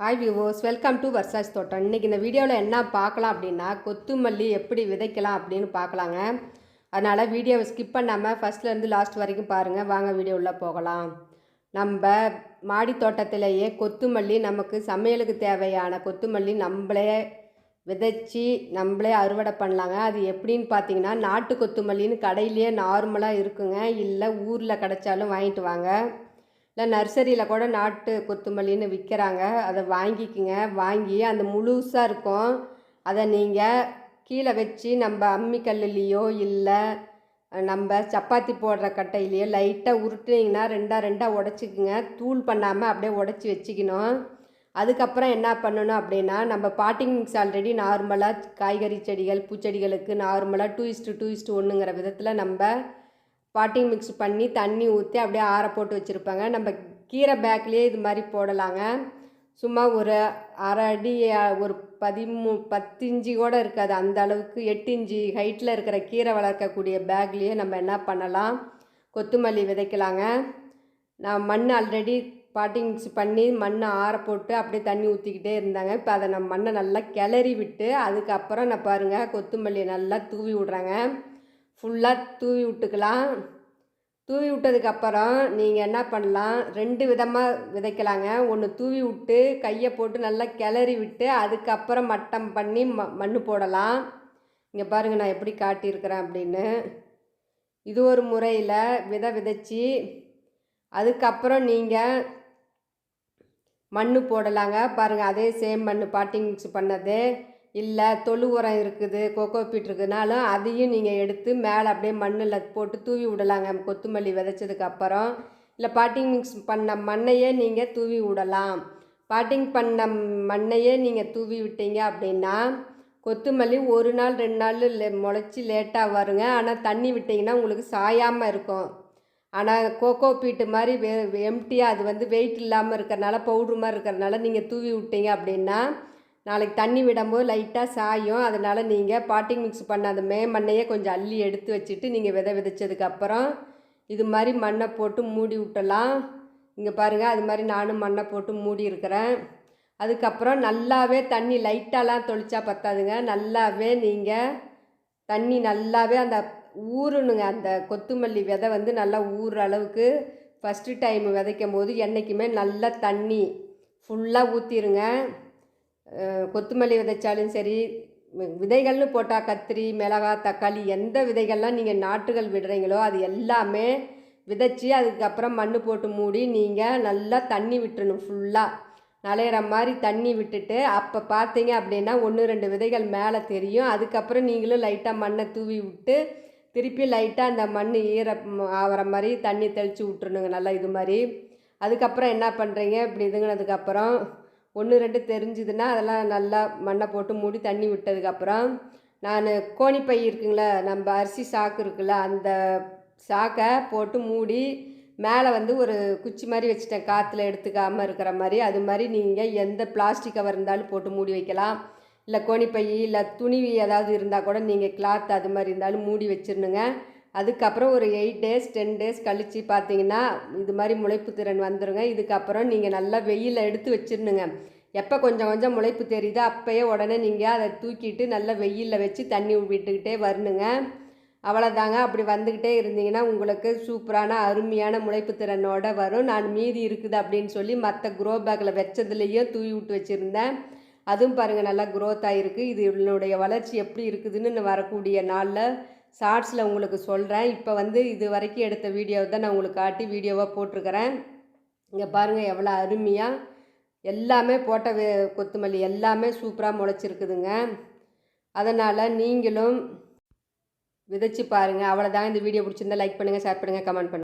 Hi viewers welcome to வர்சாஸ் தோட்டம் இன்றைக்கி இந்த வீடியோவில் என்ன பார்க்கலாம் அப்படின்னா கொத்துமல்லி எப்படி விதைக்கலாம் அப்படின்னு பார்க்கலாங்க. அதனால் வீடியோவை ஸ்கிப் பண்ணாமல் ஃபஸ்ட்லேருந்து லாஸ்ட் வரைக்கும் பாருங்கள் வாங்க வீடியோவில் போகலாம். நம்ம மாடி தோட்டத்திலேயே கொத்துமல்லி நமக்கு சமையலுக்கு தேவையான கொத்துமல்லி நம்மளே விதைச்சி நம்மளே அறுவடை பண்ணலாங்க. அது எப்படின்னு பார்த்தீங்கன்னா நாட்டு கொத்துமல்லின்னு கடையிலேயே நார்மலாக இருக்குங்க. இல்லை ஊரில் கிடைச்சாலும் வாங்கிட்டு வாங்க. இல்லை நர்சரியில் கூட நாட்டு கொத்துமல்லின்னு விற்கிறாங்க அதை வாங்கிக்கிங்க. வாங்கி அந்த முழுசாக இருக்கும். அதை நீங்கள் கீழே வச்சு நம்ம அம்மிக்கல்லுலேயோ இல்லை நம்ம சப்பாத்தி போடுற கட்டையிலையோ லைட்டாக உருட்டுனீங்கன்னா ரெண்டாக ரெண்டாக உடச்சிக்குங்க. தூள் பண்ணாமல் அப்படியே உடச்சி வச்சுக்கணும். அதுக்கப்புறம் என்ன பண்ணணும் அப்படின்னா நம்ம பாட்டிங் மிக்ஸ் ஆல்ரெடி நார்மலாக காய்கறி செடிகள் பூச்செடிகளுக்கு நார்மலாக two is to two is to ஒன்றுங்கிற விதத்தில் நம்ம பாட்டிங் மிக்ஸ் பண்ணி தண்ணி ஊற்றி அப்படியே ஆற போட்டு வச்சுருப்பாங்க. நம்ம கீரை பேக்லேயே இது மாதிரி போடலாங்க. சும்மா ஒரு அரை அடி ஒரு பதிமூ பத்து இஞ்சி கூட இருக்காது. அந்த அளவுக்கு எட்டு இஞ்சி ஹைட்டில் இருக்கிற கீரை வளர்க்கக்கூடிய பேக்லேயே நம்ம என்ன பண்ணலாம்? கொத்துமல்லி விதைக்கலாங்க. நான் மண் ஆல்ரெடி பாட்டிங் மிக்ஸ் பண்ணி மண்ணை ஆற போட்டு அப்படியே தண்ணி ஊற்றிக்கிட்டே இருந்தாங்க. இப்போ அதை நம்ம மண்ணை நல்லா கிளறி விட்டு அதுக்கப்புறம் நான் பாருங்கள் கொத்துமல்லியை நல்லா தூவி விட்றாங்க. ஃபுல்லாக தூவி விட்டுக்கலாம். தூவி விட்டதுக்கப்புறம் நீங்கள் என்ன பண்ணலாம்? ரெண்டு விதமாக விதைக்கலாங்க. ஒன்று தூவி விட்டு கையை போட்டு நல்லா கிளறி விட்டு அதுக்கப்புறம் மட்டம் பண்ணி ம மண் போடலாம். இங்கே பாருங்கள் நான் எப்படி காட்டியிருக்கிறேன் அப்படின்னு. இது ஒரு முறையில் விதை விதைச்சி அதுக்கப்புறம் நீங்கள் மண் போடலாங்க. பாருங்கள் அதே சேம் மண் பாட்டிங் மிக்ஸ் பண்ணது. இல்லை தொழு உரம் இருக்குது கொக்கோ பீட் இருக்குதுனாலும் அதையும் நீங்கள் எடுத்து மேலே அப்படியே மண்ணில் போட்டு தூவி விடலாங்க. கொத்துமல்லி விதைச்சதுக்கு அப்புறம். இல்லை பாட்டிங் மிக்ஸ் பண்ண மண்ணையே நீங்கள் தூவி விடலாம். பாட்டிங் பண்ண மண்ணையே நீங்கள் தூவி விட்டீங்க அப்படின்னா கொத்துமல்லி ஒரு நாள் ரெண்டு நாள் லே முளைச்சி லேட்டாக வருங்க. ஆனால் தண்ணி விட்டிங்கன்னா உங்களுக்கு சாயாமல் இருக்கும். ஆனால் கோகோ பீட்டு மாதிரி வெ எம்டியாக அது வந்து வெயிட் இல்லாமல் இருக்கிறனால பவுட்ரு மாதிரி இருக்கிறனால நீங்கள் தூவி விட்டீங்க அப்படின்னா நாளைக்கு தண்ணி விடும்போது லைட்டாக சாயும். அதனால் நீங்கள் பாட்டிங் மிக்ஸ் பண்ண அந்த மே மண்ணையே கொஞ்சம் அள்ளி எடுத்து வச்சுட்டு நீங்கள் விதை விதைச்சதுக்கப்புறம் இது மாதிரி மண்ணை போட்டு மூடி விட்டலாம் இங்கே பாருங்கள் அது மாதிரி நானும் மண்ணை போட்டு மூடி இருக்கிறேன். அதுக்கப்புறம் நல்லாவே தண்ணி லைட்டாலாம் தொளிச்சா பத்தாதுங்க. நல்லாவே நீங்கள் தண்ணி நல்லாவே அந்த ஊறணுங்க. அந்த கொத்துமல்லி விதை வந்து நல்லா ஊறுற அளவுக்கு ஃபஸ்ட்டு டைம் விதைக்கும் போது என்றைக்குமே நல்லா தண்ணி ஃபுல்லாக ஊற்றிடுங்க கொத்தமல்லி விதைச்சாலும் சரி விதைகள்னு போட்டால் கத்திரி மிளகா தக்காளி எந்த விதைகள்லாம் நீங்கள் நாட்டுகள் விடுறீங்களோ அது எல்லாமே விதைச்சி அதுக்கப்புறம் மண் போட்டு மூடி நீங்கள் நல்லா தண்ணி விட்டுறணும் ஃபுல்லாக நலையிற மாதிரி தண்ணி விட்டுட்டு அப்போ பார்த்தீங்க அப்படின்னா ஒன்று ரெண்டு விதைகள் மேலே தெரியும். அதுக்கப்புறம் நீங்களும் லைட்டாக மண்ணை தூவி விட்டு திருப்பி லைட்டாக அந்த மண் ஈர ஆகிற மாதிரி தண்ணி தெளித்து விட்டுருணுங்க நல்லா இது மாதிரி. அதுக்கப்புறம் என்ன பண்ணுறீங்க இப்படி இதுங்கினதுக்கப்புறம் ஒன்று ரெண்டு தெரிஞ்சுதுன்னா அதெல்லாம் நல்லா மண்ணை போட்டு மூடி தண்ணி விட்டதுக்கப்புறம் நான் கோணிப்பை இருக்குங்களா நம்ம அரிசி சாக்கு இருக்குல்ல அந்த சாக்கை போட்டு மூடி மேலே வந்து ஒரு குச்சி மாதிரி வச்சுட்டேன். காற்றுல எடுத்துக்காமல் இருக்கிற மாதிரி. அது மாதிரி நீங்கள் எந்த பிளாஸ்டிக் கவர் இருந்தாலும் போட்டு மூடி வைக்கலாம். இல்லை கோணிப்பை இல்லை துணி ஏதாவது இருந்தால் கூட நீங்கள் கிளாத் அது மாதிரி இருந்தாலும் மூடி வச்சிருணுங்க அதுக்கப்புறம் ஒரு எயிட் டேஸ் டென் டேஸ் கழித்து பார்த்தீங்கன்னா இது மாதிரி முளைப்பு திறன் வந்துடுங்க இதுக்கப்புறம் நீங்கள் நல்லா வெயிலில் எடுத்து வச்சிடணுங்க எப்போ கொஞ்சம் கொஞ்சம் முளைப்பு தெரியுதோ அப்போயே உடனே நீங்கள் அதை தூக்கிட்டு நல்லா வெயிலில் வச்சு தண்ணி விட்டுக்கிட்டே வரணுங்க. அவ்வளோதாங்க அப்படி வந்துக்கிட்டே இருந்தீங்கன்னா உங்களுக்கு சூப்பரான அருமையான முளைப்பு திறனோட வரும். நான் மீதி இருக்குது அப்படின்னு சொல்லி மற்ற குரோ பேக்கில் வச்சதுலேயும் தூவி விட்டு வச்சுருந்தேன். அதுவும் பாருங்கள் நல்லா க்ரோத் ஆகிருக்கு இது என்னுடைய வளர்ச்சி எப்படி இருக்குதுன்னு வரக்கூடிய நாளில் ஷார்ட்ஸில் உங்களுக்கு சொல்கிறேன் இப்போ வந்து இது வரைக்கும் எடுத்த வீடியோவை தான் நான் உங்களுக்கு காட்டி வீடியோவாக போட்டிருக்கிறேன். இங்கே பாருங்கள் எவ்வளோ அருமையாக எல்லாமே போட்ட கொத்தமல்லி எல்லாமே சூப்பராக முளைச்சிருக்குதுங்க. அதனால் நீங்களும் விதைச்சி பாருங்கள் அவ்வளோதான் இந்த வீடியோ பிடிச்சிருந்தா லைக் பண்ணுங்கள் ஷேர் பண்ணுங்கள் கமெண்ட் பண்ணுங்கள்